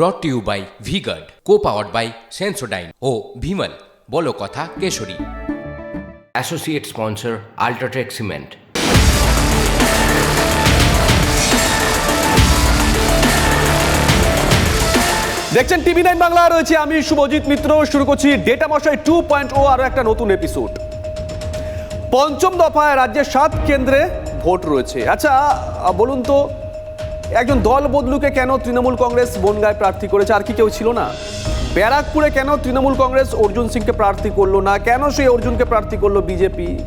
Brought to you by V Guard co powered by Sensodyne ও ভিমল বলো কথা Keshari. Associate sponsor UltraTech cement দেখছেন TV nine Bangla রয়েছে আমি শুভজিৎ মিত্র। শুরু করছি ডেটা মশাই টু পয়েন্ট ও আরও একটা নতুন এপিসোড পঞ্চম দফায় রাজ্যের সাত কেন্দ্রে ভোট রয়েছে। আচ্ছা বলুন তো একজন দল বদলুকে কেন তৃণমূল কংগ্রেস বনগায় প্রার্থী করেছে? আর কি কেউ ছিল না? ব্যারাকপুরে কেন তৃণমূল কংগ্রেস অর্জুন সিংকে প্রার্থী করল না? কেন সেই অর্জুনকে প্রার্থী করল বিজেপি?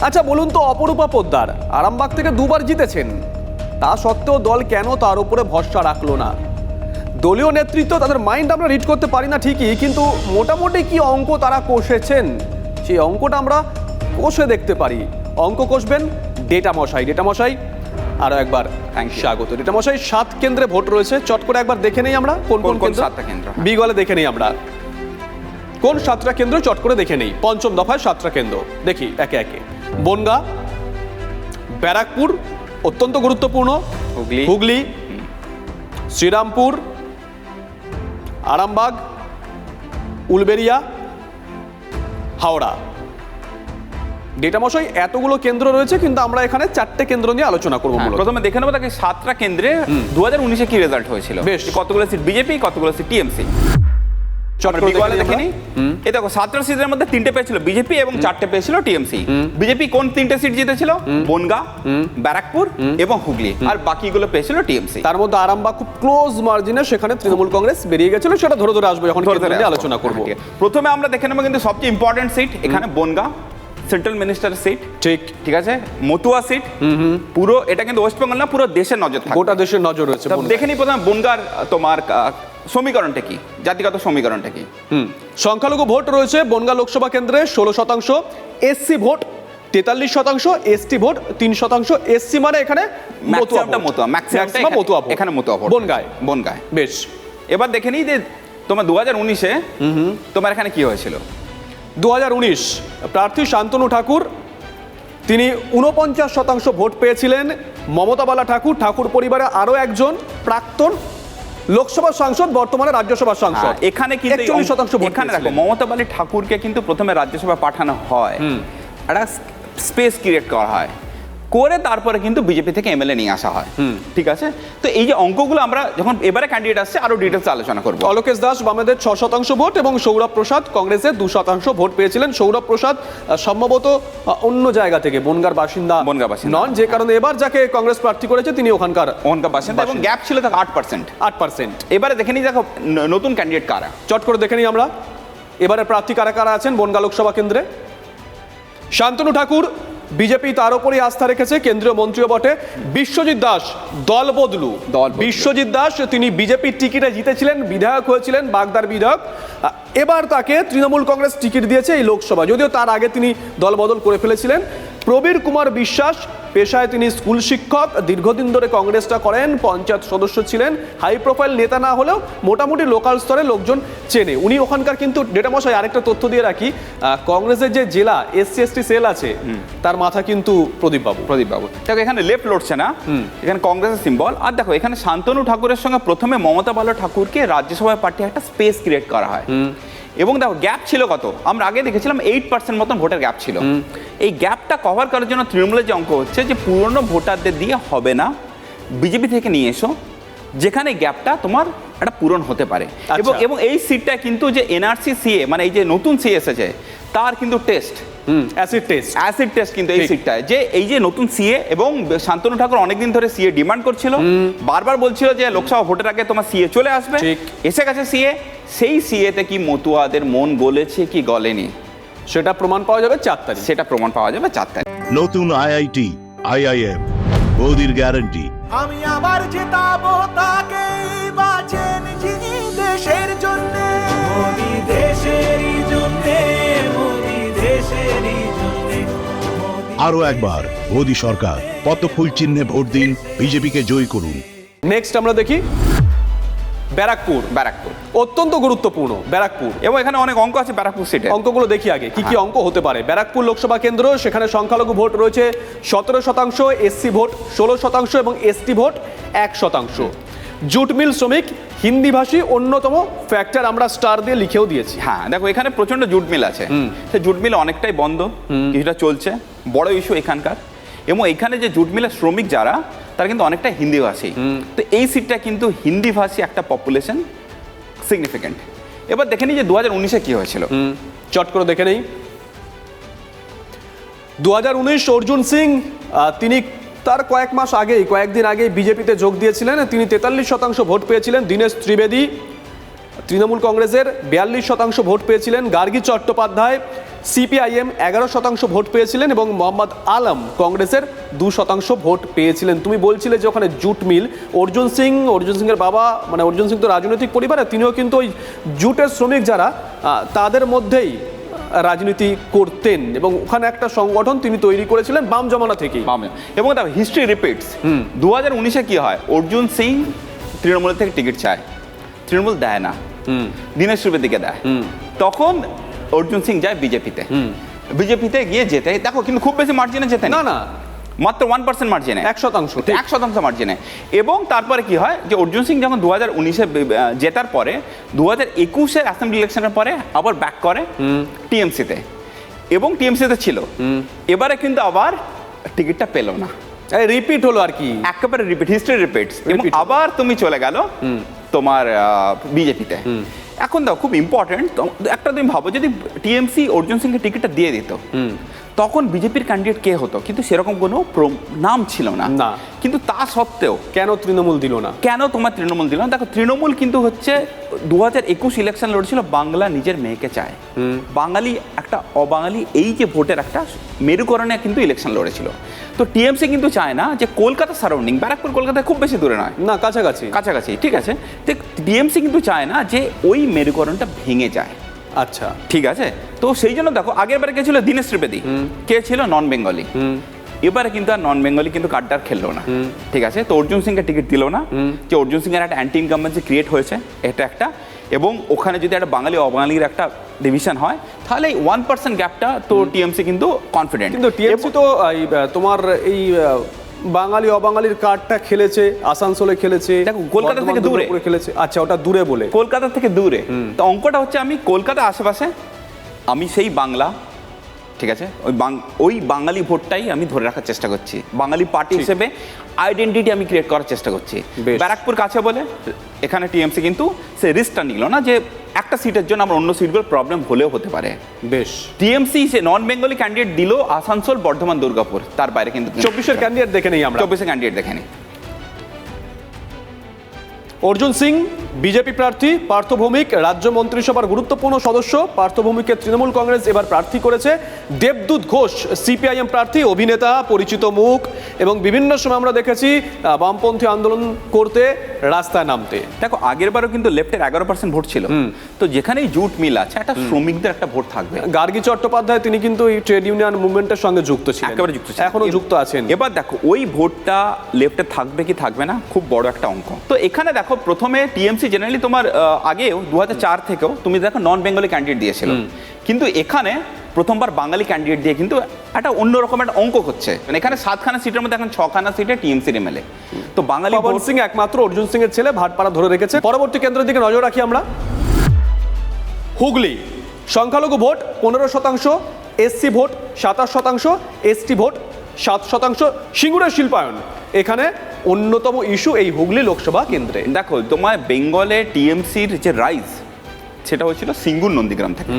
আচ্ছা বলুন তো, অপরূপা পোদ্দার আরামবাগ থেকে দুবার জিতেছেন। তা সত্ত্বেও দল কেন তার উপরে ভরসা রাখল না? দলীয় নেতৃত্ব তাদের মাইন্ড আমরা রিড করতে পারি না ঠিকই, কিন্তু মোটামুটি কি অঙ্ক তারা কষেছেন? সেই অঙ্কটা আমরা কষে দেখতে পারি। অঙ্ক কষবেন ডেটা মশাই ডেটা মশাই। আরও একবার। স্বাগত। ডেটা মশাই সাত কেন্দ্রে ভোট রয়েছে। চট করে একবার দেখে নেই আমরা কোন কোন কোন কোন কেন্দ্র? সাতটা কেন্দ্র? বিগলে দেখে নেই আমরা। কোন সাতটা কেন্দ্র? চট করে দেখে নেই। পঞ্চম দফায় সাতটা কেন্দ্র। দেখি একে একে। বনগা ব্যারাকপুর অত্যন্ত গুরুত্বপূর্ণ। হুগলি। হুগলি শ্রীরামপুর আরামবাগ উলবেরিয়া হাওড়া। ডেটা মশাই এতগুলো কেন্দ্র রয়েছে কিন্তু আমরা এখানে চারটে কেন্দ্র নিয়ে আলোচনা করব হ্যাঁ, প্রথমে দেখে নেব তাকে সাতটা কেন্দ্রে দু হাজার উনিশে কি রেজাল্ট হয়েছিল? বেশ। কতগুলো সিট বিজেপি কতগুলো সিট টিএমসি চট করে বিগলে দেখে দেখে নিই। নি এই দেখো সাতটা সিটের মধ্যে তিনটে পেয়েছিল বিজেপি এবং চারটে পেয়েছিল টিএমসি বিজেপি কোন তিনটে সিট জিতেছিল? বনগা ব্যারাকপুর এবং হুগলি। আর বাকিগুলো পেয়েছিল টিএমসি তার মধ্যে আরামবাগ খুব ক্লোজ মার্জিনে সেখানে তৃণমূল কংগ্রেস বেরিয়ে গেছিল সেটা ধরে ধরে আসব যখন কেন্দ্র নিয়ে আলোচনা করব। প্রথমে আমরা দেখে নেব কিন্তু সবচেয়ে ইম্পর্টেন্ট সিট এখানে বনগা সেন্ট্রাল মিনিস্টার সিট ঠিক। ঠিক আছে? মতুয়া সিট পুরো এটা কিন্তু ওয়েস্ট বেঙ্গল না পুরো দেশের নজর থাকবে। গোটা দেশের নজর রয়েছে দেখে নি প্রথমে বনগার তোমার সমীকরণটা কি? জাতিগত সমীকরণটা কি? হুম। সংখ্যালঘু ভোট রয়েছে বনগা লোকসভা কেন্দ্রে ষোলো শতাংশ এসসি ভোট তেতাল্লিশ শতাংশ এসটি ভোট তিন শতাংশ এসসি মানে এখানে এখানে বনগায়। বনগায়। বেশ। এবার দেখে নিই যে তোমার দু হাজার উনিশে তোমার এখানে কি হয়েছিল? দু হাজার উনিশ প্রার্থী শান্তনু ঠাকুর তিনি ঊনপঞ্চাশ শতাংশ ভোট পেয়েছিলেন। মমতাবালা ঠাকুর ঠাকুর পরিবারে আরও একজন প্রাক্তন লোকসভা সাংসদ বর্তমানে রাজ্যসভা সাংসদ। হ্যাঁ, এখানে কিন্তু একচল্লিশ শতাংশ ভোট এখানে দেখো মমতা বালি ঠাকুরকে কিন্তু প্রথমে রাজ্যসভা পাঠানো হয়। একটা স্পেস ক্রিয়েট করা হয়। করে তারপরে কিন্তু বিজেপি থেকে এমএলএ নিয়ে আসা হয়। ঠিক আছে? তো এই যে অঙ্কগুলো আমরা যখন এবারে ক্যান্ডিডেট আসছে আরও ডিটেলস আলোচনা করব। অলোকেশ দাস বামেদের ছ শতাংশ ভোট এবং সৌরভ প্রসাদ কংগ্রেসের দু শতাংশ ভোট পেয়েছিলেন। সৌরভ প্রসাদ সম্ভবত অন্য জায়গা থেকে বনগার বাসিন্দা বনগাঁ বাসিন্দা। নন। যে কারণে এবার যাকে কংগ্রেস প্রার্থী করেছে তিনি ওখানকার ওখানকার বাসিন্দা এবং গ্যাপ ছিল দেখো আট পার্সেন্ট আট পার্সেন্ট এবারে দেখে নিই দেখো নতুন ক্যান্ডিডেট কারা। চট করে দেখে নিই আমরা। এবারে প্রার্থী কারা কারা আছেন বনগা লোকসভা কেন্দ্রে? শান্তনু ঠাকুর বিজেপি তার উপরই আস্থা রেখেছে কেন্দ্রীয় মন্ত্রীও বটে। বিশ্বজিৎ দাস দল বদলু। দল বিশ্বজিৎ দাস তিনি বিজেপির টিকিটে জিতেছিলেন বিধায়ক হয়েছিলেন বাগদার বিধায়ক। এবার তাকে তৃণমূল কংগ্রেস টিকিট দিয়েছে এই লোকসভা। যদিও তার আগে তিনি দল বদল করে ফেলেছিলেন প্রবীর কুমার বিশ্বাস পেশায় তিনি স্কুল শিক্ষক দীর্ঘদিন ধরে কংগ্রেসটা করেন পঞ্চায়েত সদস্য ছিলেন হাই প্রোফাইল নেতা না হলেও মোটামুটি লোকাল স্তরে লোকজন চেনে। উনি ওখানকার কিন্তু ডেটা মশাই আরেকটা তথ্য দিয়ে রাখি কংগ্রেসের যে জেলা এসসি এসটি সেল আছে তার মাথা কিন্তু প্রদীপ বাবু প্রদীপ বাবু দেখো এখানে লেফট লড়ছে না এখানে কংগ্রেসের সিম্বল আর দেখো এখানে শান্তনু ঠাকুরের সঙ্গে প্রথমে মমতা বালো ঠাকুরকে রাজ্যসভায় পার্টি একটা স্পেস ক্রিয়েট করা হয়। এবং দেখো গ্যাপ ছিল কত? আমরা আগে দেখেছিলাম এইট পার্সেন্ট মতন ভোটের গ্যাপ ছিল। এই গ্যাপটা কভার করার জন্য তৃণমূলের যে অঙ্ক হচ্ছে যে পুরনো ভোটারদের দিয়ে হবে না বিজেপি থেকে নিয়ে এসো যেখানে গ্যাপটা তোমার একটা পূরণ হতে পারে। এবং এবং এই সিটটা কিন্তু যে এনআরসি সিএ মানে এই যে নতুন সিএ এসেছে তার কিন্তু টেস্ট হুম। অ্যাসিড টেস্ট অ্যাসিড টেস্ট কিন্তু এই ঠিক। সিটটায় যে এই যে নতুন সিএ এবং শান্তনু ঠাকুর অনেকদিন ধরে সিএ ডিমান্ড করছিল বারবার বলছিল যে লোকসভা ভোটের আগে তোমার সিএ চলে আসবে। এসে গেছে সিএ সেই সিএতে কি মতুয়াদের মন গলেছে কি গলেনি? সেটা প্রমাণ পাওয়া যাবে চার তারিখ। সেটা প্রমাণ পাওয়া যাবে চার তারিখ। নতুন আইআইটি আইআইএম বৌদির গ্যারান্টি। আমি আবার জেতাবো তাকেই বাঁচেন যিনি দেশের জন্য। মোদি দেশেরই জন্য মোদি দেশেরই জন্য। মোদি আরও একবার মোদী সরকার পদ্ম ফুল চিহ্নে ভোট দিন বিজেপিকে জয়ী করুন। নেক্সট আমরা দেখি ব্যারাকপুর। ব্যারাকপুর। অত্যন্ত গুরুত্বপূর্ণ ব্যারাকপুর। এবং এখানে অনেক অঙ্ক আছে ব্যারাকপুর সিটে। অঙ্কগুলো দেখি আগে কি কি অঙ্ক হতে পারে? ব্যারাকপুর লোকসভা কেন্দ্র সেখানে সংখ্যালঘু ভোট রয়েছে সতেরো শতাংশ এসসি ভোট ষোলো শতাংশ এবং এসটি ভোট এক শতাংশ। জুট মিল শ্রমিক হিন্দিভাষী অন্যতম ফ্যাক্টর আমরা স্টার দিয়ে লিখেও দিয়েছি। হ্যাঁ দেখো এখানে প্রচণ্ড জুট মিল আছে। সে জুট মিল অনেকটাই বন্ধ কিছুটা চলছে বড় ইস্যু এখানকার। এবং এখানে যে জুট মিলের শ্রমিক যারা তারা কিন্তু অনেকটা হিন্দি ভাষী। তো এই সিটটা কিন্তু হিন্দি ভাষী একটা পপুলেশন সিগনিফিকেন্ট এবার দেখে নিই যে দু হাজার উনিশে কী হয়েছিল। চট করে দেখে নেই। দু হাজার উনিশ অর্জুন সিং তিনি তার কয়েক মাস আগেই কয়েকদিন আগেই বিজেপিতে যোগ দিয়েছিলেন। তিনি তেতাল্লিশ শতাংশ ভোট পেয়েছিলেন দীনেশ ত্রিবেদী। তৃণমূল কংগ্রেসের বিয়াল্লিশ শতাংশ ভোট পেয়েছিলেন গার্গী চট্টোপাধ্যায়। সিপিআইএম এগারো শতাংশ ভোট পেয়েছিলেন এবং মোহাম্মদ আলম কংগ্রেসের দু শতাংশ ভোট পেয়েছিলেন। তুমি বলছিলে যে ওখানে জুট মিল। অর্জুন সিং অর্জুন সিংয়ের বাবা মানে অর্জুন সিং তো রাজনৈতিক পরিবারে তিনিও কিন্তু ওই জুটের শ্রমিক যারা তাদের মধ্যেই রাজনীতি করতেন এবং ওখানে একটা সংগঠন তিনি তৈরি করেছিলেন বাম জমানা থেকেই। বামে। এবং দেখো হিস্ট্রি রিপিটস দু হাজার উনিশে কী হয়? অর্জুন সিং তৃণমূলের থেকে টিকিট চায়। তৃণমূল দেয় না। দীনেশ ত্রিবেদীকে দেয়। তখন অর্জুন সিং যায় বিজেপিতে। বিজেপিতে গিয়ে যেতে। দেখো কিন্তু খুব বেশি মার্জিনে যেতে না না। মাত্র ওয়ান পার্সেন্ট মার্জিনে এক শতাংশ। এক শতাংশ মার্জিনে এবং তারপরে কি হয় যে অর্জুন সিং যখন দু হাজার উনিশে জেতার পরে দু হাজার একুশের অ্যাসেম্বলি ইলেকশনের পরে আবার ব্যাক করে টিএমসিতে। এবং টিএমসিতে ছিল। এবারে কিন্তু আবার টিকিটটা পেল না। রিপিট হলো আর কি। একেবারে রিপিট হিস্ট্রি রিপিট আবার তুমি চলে গেল তোমার বিজেপিতে। এখন দাও খুব ইম্পর্টেন্ট একটা তুমি ভাবো যদি টিএমসি অর্জুন সিংকে টিকিটটা দিয়ে দিত তখন বিজেপির ক্যান্ডিডেট কে হতো? কিন্তু সেরকম কোনো নাম ছিল না। না। কিন্তু তা সত্ত্বেও কেন তৃণমূল দিল না? কেন তোমার তৃণমূল দিল না? দেখো তৃণমূল কিন্তু হচ্ছে দু হাজার একুশ ইলেকশন লড়ছিল বাংলা নিজের মেয়েকে চায়। বাঙালি একটা অবাঙালি এই যে ভোটের একটা মেরুকরণে কিন্তু ইলেকশন লড়েছিল। তো টিএমসি কিন্তু চায় না যে কলকাতা সারাউন্ডিং ব্যারাকপুর কলকাতা খুব বেশি দূরে নয়। না কাছাকাছি। কাছাকাছি ঠিক আছে? তো টিএমসি কিন্তু চায় না যে ওই মেরুকরণটা ভেঙে যায়। আচ্ছা ঠিক আছে। তো সেই জন্য দেখো আগের বারে কে ছিল? দীনেশ ত্রিবেদী। কে ছিল? নন বেঙ্গলি এবারে কিন্তু আর নন বেঙ্গলি কিন্তু কার্ডটার খেললো না। ঠিক আছে? তো অর্জুন সিংকে টিকিট দিল না। যে অর্জুন সিং এর একটা অ্যান্টি ইনকামেন্সি ক্রিয়েট হয়েছে এটা একটা। এবং ওখানে যদি একটা বাঙালি অবাঙালির একটা ডিভিশন হয় তাহলে এই ওয়ান পার্সেন্ট গ্যাপটা তো টিএমসি কিন্তু কনফিডেন্ট কিন্তু টিএমসি তো তোমার এই বাঙালি অবাঙালির কার্ডটা খেলেছে আসানসোলে খেলেছে দেখো, কলকাতা থেকে দূরে। খেলেছে। আচ্ছা ওটা দূরে বলে। কলকাতা থেকে দূরে। তো অঙ্কটা হচ্ছে আমি কলকাতা আশেপাশে আমি সেই বাংলা ঠিক আছে? ওই ওই বাঙালি ভোটটাই আমি ধরে রাখার চেষ্টা করছি। বাঙালি পার্টি হিসেবে আইডেন্টিটি আমি ক্রিয়েট করার চেষ্টা করছি। ব্যারাকপুর কাছে বলে এখানে টিএমসি কিন্তু সে রিস্কটা নিল না যে একটা সিটের জন্য আমার অন্য সিটগুলো প্রবলেম হলেও হতে পারে। বেশ। টিএমসি সে নন বেঙ্গলি ক্যান্ডিডেট দিল আসানসোল বর্ধমান দুর্গাপুর। তার বাইরে কিন্তু চব্বিশের ক্যান্ডিডেট দেখে নেই আমরা। চব্বিশের ক্যান্ডিডেট দেখেনি অর্জুন সিং বিজেপি প্রার্থী পার্থ ভৌমিক রাজ্য মন্ত্রিসভার গুরুত্বপূর্ণ সদস্য পার্থ ভৌমিককে তৃণমূল কংগ্রেস এবার প্রার্থী করেছে দেবদূত ঘোষ সিপিআইএম প্রার্থী অভিনেতা পরিচিত মুখ এবং বিভিন্ন সময় আমরা দেখেছি বামপন্থী আন্দোলন করতে রাস্তায় নামতে। দেখো আগের বারও কিন্তু লেফটের এগারো পার্সেন্ট ভোট ছিল। তো যেখানেই জুট মিল আছে একটা শ্রমিকদের একটা ভোট থাকবে। গার্গী চট্টোপাধ্যায় তিনি কিন্তু এই ট্রেড ইউনিয়ন মুভমেন্টের সঙ্গে যুক্ত ছিলেন। একেবারে যুক্ত। এখনও যুক্ত আছেন। এবার দেখো ওই ভোটটা লেফটে থাকবে কি থাকবে না খুব বড় একটা অঙ্ক। তো এখানে দেখো প্রথমে টিএমসি জেনারেলি তোমার আগেও দু চার থেকেও তুমি দেখো নন বেঙ্গলি ক্যান্ডিডেট দিয়েছিল কিন্তু এখানে প্রথমবার বাঙালি ক্যান্ডিডেট দিয়ে কিন্তু একটা অন্যরকম একটা অঙ্ক হচ্ছে। মানে এখানে সাতখানা সিটের মধ্যে এখন ছখানা সিটে টিএমসির এমএলএ তো বাঙালি পবন সিং একমাত্র অর্জুন সিং এর ছেলে ভাটপাড়া ধরে রেখেছে। পরবর্তী কেন্দ্রের দিকে নজর রাখি আমরা। হুগলি সংখ্যালঘু ভোট পনেরো শতাংশ এসসি ভোট সাতাশ শতাংশ এসটি ভোট সাত শতাংশ সিঙ্গুরের শিল্পায়ন। এখানে অন্যতম ইস্যু এই হুগলি লোকসভা কেন্দ্রে। দেখো তোমার বেঙ্গলে টিএমসির যে রাইজ সেটা হয়েছিল সিঙ্গুর নন্দীগ্রাম থেকে।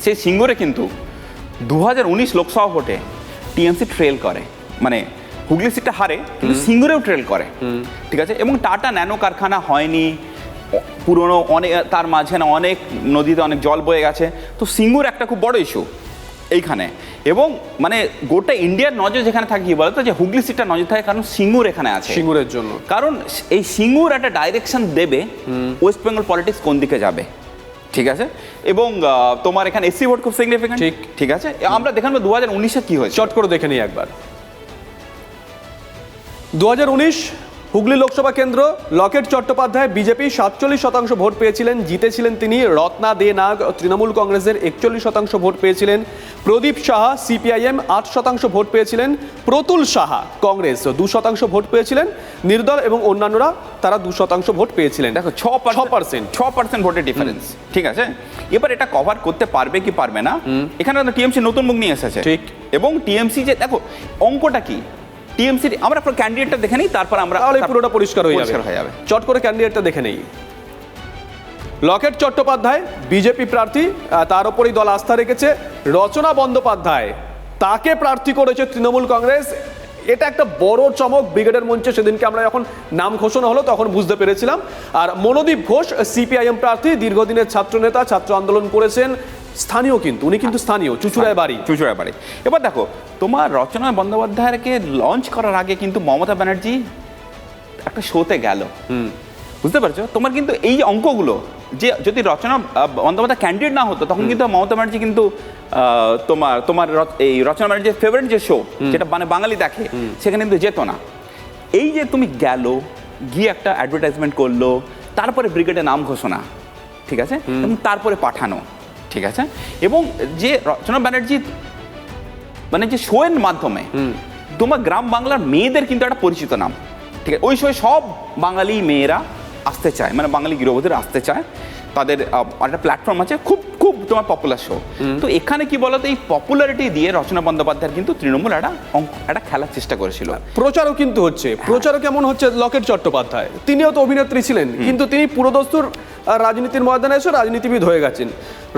সেই সিঙ্গুরে কিন্তু দু হাজার উনিশ লোকসভা ভোটে টিএমসি ট্রেল করে। মানে হুগলি সিটটা হারে কিন্তু সিঙ্গুরেও ট্রেল করে। ঠিক আছে? এবং টাটা ন্যানো কারখানা হয়নি। পুরনো অনেক তার মাঝখানে অনেক নদীতে অনেক জল বয়ে গেছে। তো সিঙ্গুর একটা খুব বড় ইস্যু এইখানে। এবং মানে গোটা ইন্ডিয়ার নজর যেখানে থাকে কি বলতো? যে হুগলি সিটটা নজর থাকে কারণ সিঙ্গুর এখানে আছে। সিঙ্গুরের জন্য। কারণ এই সিঙ্গুর একটা ডাইরেকশন দেবে ওয়েস্ট বেঙ্গল পলিটিক্স কোন দিকে যাবে। ঠিক আছে? এবং তোমার এখানে এসসি ভোট খুব সিগনিফিকেন্ট ঠিক। ঠিক আছে? আমরা দেখান দু হাজার উনিশে কি হয়েছে। চট করে দেখে নিই একবার। দু হাজার উনিশ হুগলি লোকসভা কেন্দ্র লকেট চট্টোপাধ্যায় বিজেপি সাতচল্লিশ শতাংশ ভোট পেয়েছিলেন জিতেছিলেন তিনি রত্না দে নাগ তৃণমূল কংগ্রেসের একচল্লিশ শতাংশ ভোট পেয়েছিলেন প্রদীপ সাহা সিপিআইএম আট শতাংশ ভোট পেয়েছিলেন প্রতুল সাহা কংগ্রেস দু শতাংশ ভোট পেয়েছিলেন নির্দল এবং অন্যান্যরা তারা দু শতাংশ ভোট পেয়েছিলেন। দেখো ছ পার্সেন্ট ছ পার্সেন্ট ভোটের ডিফারেন্স ঠিক আছে? এবার এটা কভার করতে পারবে কি পারবে না? এখানে টিএমসি নতুন মুখ নিয়ে এসেছে। ঠিক। এবং টিএমসি যে দেখো অঙ্কটা কি? টিএমসি আমরা আপনার ক্যান্ডিডেটটা দেখে নিই তারপর আমরা তাহলে পুরোটা পরিষ্কার হয়ে যাবে। হয়ে চট করে ক্যান্ডিডেটটা দেখে নেই। লকেট চট্টোপাধ্যায় বিজেপি প্রার্থী তার উপরই দল আস্থা রেখেছে। রচনা বন্দ্যোপাধ্যায় তাকে প্রার্থী করেছে তৃণমূল কংগ্রেস। এটা একটা বড় চমক ব্রিগেডের মঞ্চে সেদিনকে আমরা যখন নাম ঘোষণা হলো তখন বুঝতে পেরেছিলাম। আর মনোদীপ ঘোষ সিপিআইএম প্রার্থী দীর্ঘদিনের ছাত্রনেতা ছাত্র আন্দোলন করেছেন। স্থানীয় কিন্তু উনি কিন্তু স্থানীয় চুচুড়ায় বাড়ি। চুচুড়া বাড়ি। এবার দেখো তোমার রচনা বন্দ্যোপাধ্যায়কে লঞ্চ করার আগে কিন্তু মমতা ব্যানার্জি একটা শোতে গেল। বুঝতে পারছ? তোমার কিন্তু এই অঙ্কগুলো যে যদি রচনা বন্দ্যোপাধ্যায় ক্যান্ডিডেট না হতো তখন কিন্তু মমতা ব্যানার্জি কিন্তু তোমার তোমার এই রচনা ব্যানার্জির ফেভারিট যে শো যেটা মানে বাঙালি দেখে সেখানে কিন্তু যেত না। এই যে তুমি গেল গিয়ে একটা অ্যাডভার্টাইজমেন্ট করল তারপরে ব্রিগেডের নাম ঘোষণা ঠিক আছে? এবং তারপরে পাঠানো। ঠিক আছে? এবং যে রচনা ব্যানার্জি মানে যে শোয়ের মাধ্যমে তোমার গ্রাম বাংলার মেয়েদের কিন্তু একটা পরিচিত নাম। ঠিক আছে? ওই শোয়ে সব বাঙালি মেয়েরা আসতে চায় মানে বাঙালি গৃহবধূরা আসতে চায়। তাদের একটা প্ল্যাটফর্ম আছে খুব খুব তোমার পপুলার শো তো এখানে কি বলতো এই পপুলারিটি দিয়ে রচনা বন্দ্যোপাধ্যায় কিন্তু তৃণমূল একটা অঙ্ক একটা খেলার চেষ্টা করেছিল। প্রচারও কিন্তু হচ্ছে। প্রচারও কেমন হচ্ছে লকেট চট্টোপাধ্যায়। তিনিও তো অভিনেত্রী ছিলেন কিন্তু তিনি পুরোদস্তুর রাজনীতির ময়দানে এসে রাজনীতিবিদ হয়ে গেছেন।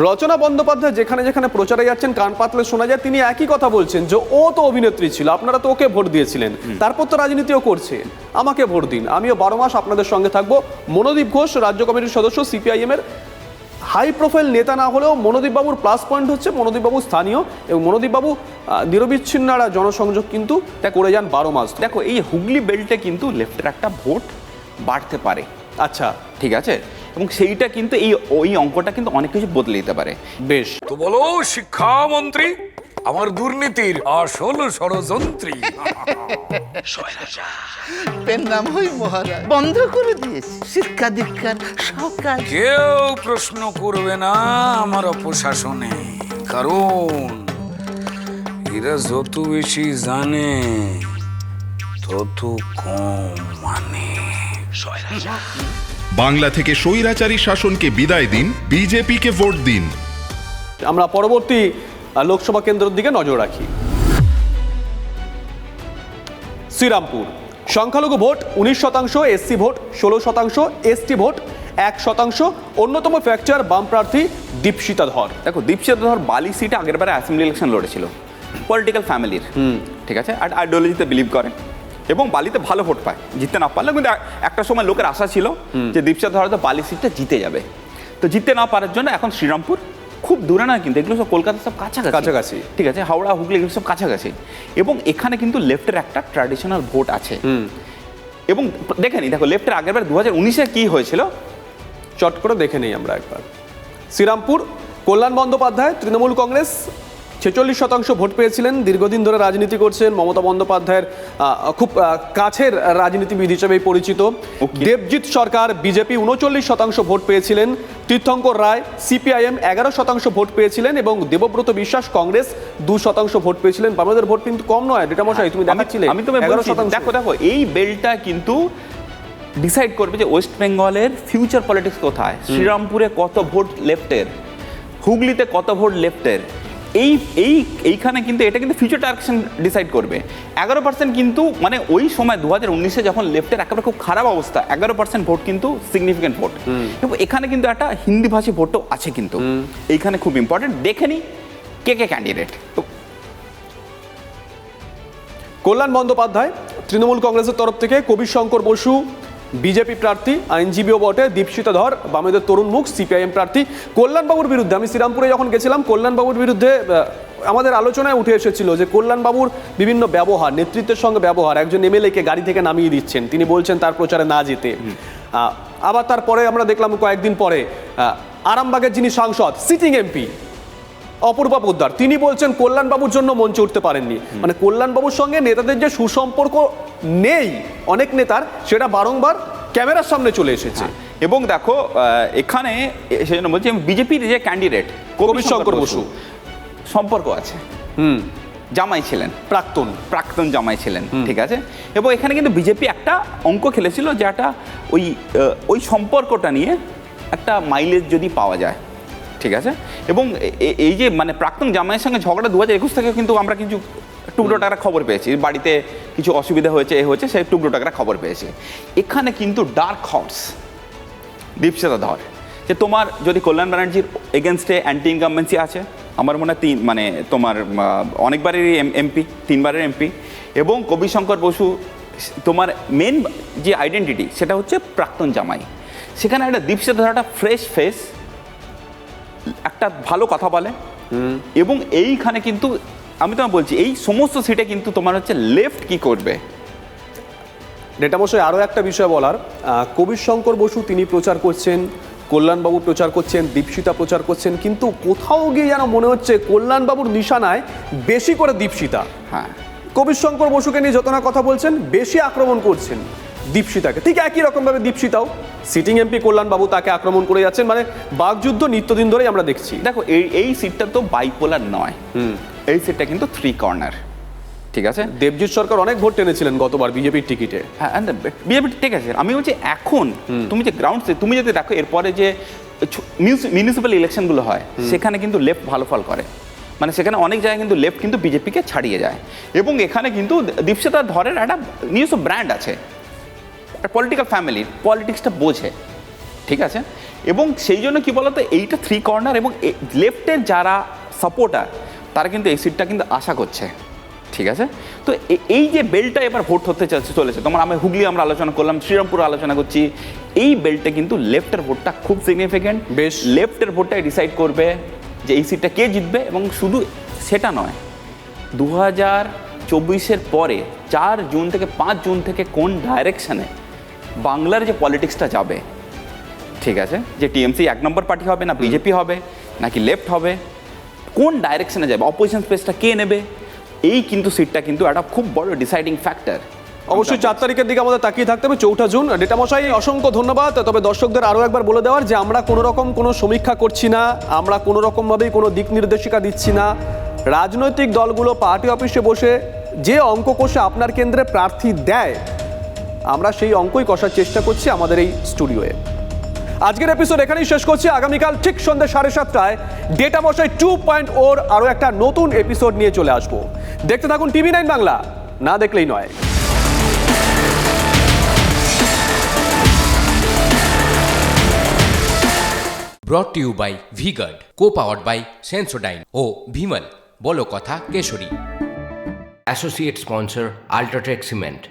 রচনা বন্দ্যোপাধ্যায় যেখানে যেখানে প্রচারে যাচ্ছেন কান পাতলে শোনা যায় তিনি একই কথা বলছেন যে ও তো অভিনেত্রী ছিল আপনারা তো ওকে ভোট দিয়েছিলেন। তারপর তো রাজনীতিও করছে আমাকে ভোট দিন। আমিও বারো মাস আপনাদের সঙ্গে থাকব। মনোদীপ ঘোষ রাজ্য কমিটির সদস্য সিপিআইএম এর হাই প্রোফাইল নেতা না হলেও মনোদীপ বাবুর প্লাস পয়েন্ট হচ্ছে মনোদীপ বাবু স্থানীয় এবং মনোদীপ বাবু আহ, নিরবিচ্ছিন্ন একটা জনসংযোগ কিন্তু তা করে যান বারো মাস দেখো এই হুগলি বেল্টে কিন্তু লেফটের একটা ভোট বাড়তে পারে। আচ্ছা। ঠিক আছে? এবং সেইটা কিন্তু এই ওই অঙ্কটা কিন্তু অনেক কিছু বদলে দিতে পারে। বেশ। তো বলো শিক্ষামন্ত্রী আমার দুর্নীতির আসল ষড়যন্ত্রী। পেন নাম হই মহারাজ। বন্ধ করে দিয়েছি। শিক্ষা দীক্ষার সব কাজ কেউ প্রশ্ন করবে না আমার অপশাসনে। কারণ এরা যত বেশি জানে তত কম মানে। বাংলা থেকে স্বৈরাচারী শাসনকে বিদায় দিন বিজেপিকে ভোট দিন। আমরা পরবর্তী লোকসভা কেন্দ্রের দিকে নজর রাখি। শ্রীরামপুর। সংখ্যালঘু ভোট উনিশ শতাংশ এসসি ভোট ষোলো শতাংশ এসটি ভোট এক শতাংশ। অন্যতম ফ্যাক্টর বাম প্রার্থী দীপশিতা ধর। দেখো দীপশিত ধর বালি সিটে আগের বারে অ্যাসেম্বলি ইলেকশন লড়েছিল। পলিটিক্যাল ফ্যামিলির ঠিক আছে? আর আইডিওলজিতে বিলিভ করে। এবং বালিতে ভালো ভোট পায়। জিততে না পারলে কিন্তু একটা সময় লোকের আশা ছিল যে ধর হয়তো বালি সিটটা জিতে যাবে। তো জিততে না পারার জন্য এখন শ্রীরামপুর খুব দূরে না কিন্তু এগুলো সব কলকাতা সব কাছাকাছি। কাছাকাছি। ঠিক আছে হাওড়া হুগলি এগুলো সব কাছাকাছি। এবং এখানে কিন্তু লেফটের একটা ট্র্যাডিশনাল ভোট আছে। এবং দেখে নি দেখো লেফটের আগের বার দু হাজার উনিশে কি হয়েছিল? চট করে দেখে নেই আমরা একবার। শ্রীরামপুর কল্যাণ বন্দ্যোপাধ্যায় তৃণমূল কংগ্রেস ছেচল্লিশ শতাংশ ভোট পেয়েছিলেন। দীর্ঘদিন ধরে রাজনীতি করছেন মমতা বন্দ্যোপাধ্যায়ের খুব কাছের রাজনীতিবিদ হিসেবেই পরিচিত। দেবজিৎ সরকার বিজেপি উনচল্লিশ শতাংশ ভোট পেয়েছিলেন। তীর্থঙ্কর রায় সিপিআইএম এগারো শতাংশ ভোট পেয়েছিলেন এবং দেবব্রত বিশ্বাস কংগ্রেস দু শতাংশ ভোট পেয়েছিলেন। বাংলাদেশের ভোট কিন্তু কম নয় ডেটা মশাই তুমি দেখাচ্ছিলে। আমি তোমায় এগারো শতাংশ। দেখো দেখো এই বেলটা কিন্তু ডিসাইড করবে যে ওয়েস্ট বেঙ্গলের ফিউচার পলিটিক্স কোথায়। শ্রীরামপুরে কত ভোট লেফটের হুগলিতে কত ভোট লেফটের এই এই এইখানে কিন্তু এটা কিন্তু ফিউচার ডাইরেকশন ডিসাইড করবে। এগারো পার্সেন্ট কিন্তু মানে ওই সময় দু হাজার উনিশে যখন লেফটের একেবারে খুব খারাপ অবস্থা এগারো পার্সেন্ট ভোট কিন্তু সিগনিফিকেন্ট ভোট। এবং এখানে কিন্তু একটা হিন্দি ভাষী ভোটও আছে কিন্তু। এইখানে খুব ইম্পর্টেন্ট দেখে নি কে কে ক্যান্ডিডেট তো কল্যাণ বন্দ্যোপাধ্যায় তৃণমূল কংগ্রেসের তরফ থেকে কবির শঙ্কর বসু বিজেপি প্রার্থী আইনজীবীও বটে দীপশিতা ধর বামেদের তরুণ মুখ সিপিআইএম প্রার্থী কল্যাণবাবুর বিরুদ্ধে। আমি শ্রীরামপুরে যখন গেছিলাম কল্যাণবাবুর বিরুদ্ধে আমাদের আলোচনায় উঠে এসেছিল যে কল্যাণবাবুর বিভিন্ন ব্যবহার নেতৃত্বের সঙ্গে ব্যবহার একজন এমএলএকে গাড়ি থেকে নামিয়ে দিচ্ছেন। তিনি বলছেন তার প্রচারে না যেতে। আবার তারপরে আমরা দেখলাম কয়েকদিন পরে আরামবাগের যিনি সাংসদ সিটিং এমপি অপূর্বা পোদ্দার তিনি বলছেন কল্যাণবাবুর জন্য মঞ্চে উঠতে পারেননি। মানে কল্যাণবাবুর সঙ্গে নেতাদের যে সুসম্পর্ক নেই অনেক নেতার সেটা বারংবার ক্যামেরার সামনে চলে এসেছে। এবং দেখো এখানে সেই বলছি বিজেপির যে ক্যান্ডিডেট কবি শঙ্কর বসু। সম্পর্ক আছে। হুম। জামাই ছিলেন। প্রাক্তন। প্রাক্তন জামাই ছিলেন ঠিক আছে? এবং এখানে কিন্তু বিজেপি একটা অঙ্ক খেলেছিল যে একটা ওই ওই সম্পর্কটা নিয়ে একটা মাইলেজ যদি পাওয়া যায়। ঠিক আছে? এবং এই যে মানে প্রাক্তন জামাইয়ের সঙ্গে ঝগড়া দু হাজার একুশ থেকে কিন্তু আমরা কিছু টুকরো টাকার খবর পেয়েছি। বাড়িতে কিছু অসুবিধা হয়েছে, এ হয়েছে, সেই টুকরো টাকার খবর পেয়েছি। এখানে কিন্তু ডার্ক হর্স দীপশিতা ধর, যে তোমার যদি কল্যাণ ব্যানার্জির এগেনস্টে অ্যান্টি ইনকামেন্সি আছে, আমার মনে হয় তিন মানে তোমার অনেকবারেরই এমপি, তিনবারের এমপি, এবং কবি শঙ্কর বসু, তোমার মেন যে আইডেন্টিটি সেটা হচ্ছে প্রাক্তন জামাই। সেখানে একটা দীপশিতা ধর একটা ফ্রেশ ফেস একটা ভালো কথা বলে। এবং এইখানে কিন্তু আমি তোমার বলছি এই সমস্ত সিটে কিন্তু তোমার হচ্ছে লেফট কি করবে? ডেটামশাই আরও একটা বিষয় বলার। কবির শঙ্কর বসু তিনি প্রচার করছেন কল্যাণবাবু প্রচার করছেন দীপশিতা প্রচার করছেন কিন্তু কোথাও গিয়ে যেন মনে হচ্ছে কল্যাণবাবুর নিশানায় বেশি করে দীপশিতা। হ্যাঁ। কবির শঙ্কর বসুকে নিয়ে যত না কথা বলছেন বেশি আক্রমণ করছেন। দীপশিতাকে। ঠিক একই রকমভাবে দীপশিতাও সিটিং এমপি কল্যাণবাবু তাকে আক্রমণ করে যাচ্ছেন। মানে বাকযুদ্ধ নিত্যদিন ধরেই আমরা দেখছি। দেখো এই এই সিটটা তো বাইপোলার নয়। এই সিটটা কিন্তু থ্রি কর্নার ঠিক আছে? দেবজিৎ সরকার অনেক ভোট টেনেছিলেন গতবার বিজেপির টিকিটে হ্যাঁ বিজেপি ঠিক আছে। আমি বলছি এখন তুমি যে গ্রাউন্ড তুমি যদি দেখো এরপরে যে মিউনিসিপ্যাল ইলেকশনগুলো হয় সেখানে কিন্তু লেফট ভালো ফল করে। মানে সেখানে অনেক জায়গায় কিন্তু লেফট কিন্তু বিজেপিকে ছাড়িয়ে যায়। এবং এখানে কিন্তু দীপশিতা ধরের একটা নিজস্ব ব্র্যান্ড আছে। একটা পলিটিক্যাল ফ্যামিলির পলিটিক্সটা বোঝে ঠিক আছে এবং সেই জন্য কি বলতো এইটা থ্রি কর্নার এবং লেফটের যারা সাপোর্টার তারা কিন্তু এই সিটটা কিন্তু আশা করছে ঠিক আছে তো এই যে বেলটা এবার ভোট হতে চলছে চলেছে তোমার আমি হুগলি আমরা আলোচনা করলাম শ্রীরামপুর আলোচনা করছি এই বেলটা কিন্তু লেফটের ভোটটা খুব সিগনিফিকেন্ট বেশ। লেফটের ভোটটাই ডিসাইড করবে যে এই সিটটা কে জিতবে এবং শুধু সেটা নয় দু হাজার চব্বিশের পরে চার জুন থেকে পাঁচ জুন থেকে কোন ডাইরেকশনে বাংলার যে পলিটিক্সটা যাবে ঠিক আছে? যে টিএমসি এক নম্বর পার্টি হবে না বিজেপি হবে নাকি লেফট হবে কোন ডাইরেকশনে যাবে অপোজিশন স্পেসটা কে নেবে এই কিন্তু সিটটা কিন্তু একটা খুব বড় ডিসাইডিং ফ্যাক্টর অবশ্যই চার তারিখের দিকে আমাদের তাকিয়ে থাকতে হবে চৌঠা জুন। ডেটা মশাই অসংখ্য ধন্যবাদ। তবে দর্শকদের আরও একবার বলে দেওয়ার যে আমরা কোনো রকম কোনো সমীক্ষা করছি না আমরা কোনো রকমভাবেই কোনো দিক নির্দেশিকা দিচ্ছি না। রাজনৈতিক দলগুলো পার্টি অফিসে বসে যে অঙ্ক কষে আপনার কেন্দ্রে প্রার্থী দেয় আমরা সেই অঙ্কই কষার চেষ্টা করছি আমাদের এই স্টুডিওয়ে। আজকের এপিসোড এখানেই শেষ করছি। আগামীকাল ঠিক সন্ধ্যে সাড়ে সাতটায় ডেটা মশাই টু পয়েন্ট ওর আরও একটা নতুন এপিসোড নিয়ে চলে আসব। দেখতে থাকুন টিভি নাইন বাংলা। না দেখলেই নয়। Brought to you by V Guard co powered by Sensodyne ও ভিমল বলো কথা Keshari. Associate sponsor UltraTech cement